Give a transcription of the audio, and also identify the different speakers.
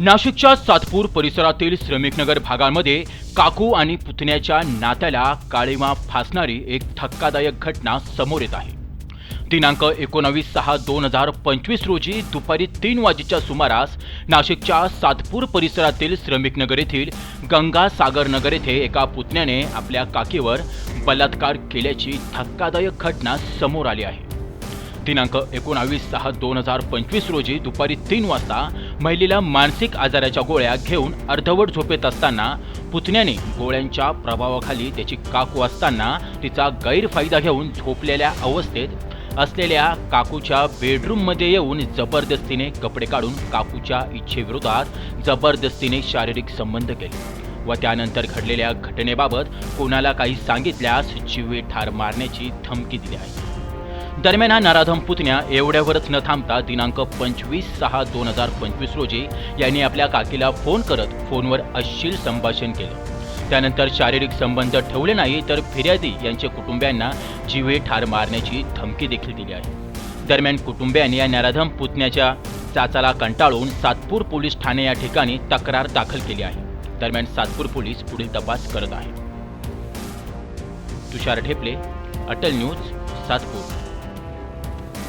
Speaker 1: नाशिकच्या सातपूर परिसरातील श्रमिकनगर भागामध्ये काकू आणि पुतण्याच्या नात्याला काळीमा फासणारी एक धक्कादायक घटना समोर येत आहे. दिनांक एकोणावीस सहा दोन हजार पंचवीस रोजी दुपारी तीन वाजेच्या सुमारास नाशिकच्या सातपूर परिसरातील श्रमिकनगर येथील गंगासागरनगर येथे एका पुतण्याने आपल्या काकीवर बलात्कार केल्याची धक्कादायक घटना समोर आली आहे. दिनांक एकोणावीस सहा दोन हजार पंचवीस रोजी दुपारी तीन वाजता महिलेला मानसिक आजाराच्या गोळ्या घेऊन अर्धवट झोपेत असताना पुतण्याने गोळ्यांच्या प्रभावाखाली त्याची काकू असताना तिचा गैरफायदा घेऊन झोपलेल्या अवस्थेत असलेल्या काकूच्या बेडरूममध्ये येऊन जबरदस्तीने कपडे काढून काकूच्या इच्छेविरोधात जबरदस्तीने शारीरिक संबंध केले व त्यानंतर घडलेल्या घटनेबाबत कोणाला काही सांगितल्यास जीवे ठार मारण्याची धमकी दिली आहे. दरम्यान हा नराधम पुतण्या एवढ्यावरच न थांबता दिनांक पंचवीस सहा दोन हजार पंचवीस रोजी यांनी आपल्या काकीला फोन करत फोनवर अश्लील संभाषण केलं. त्यानंतर शारीरिक संबंध ठेवले नाही तर फिर्यादी यांच्या कुटुंबियांना जीवे ठार मारण्याची धमकी देखील दिली आहे. दरम्यान कुटुंबियांनी या नराधम पुतण्याच्या चाचाला कंटाळून सातपूर पोलीस ठाणे या ठिकाणी तक्रार दाखल केली आहे. दरम्यान सातपूर पोलीस पुढील तपास करत आहे तुषार ठेपले अटल न्यूज सातपूर.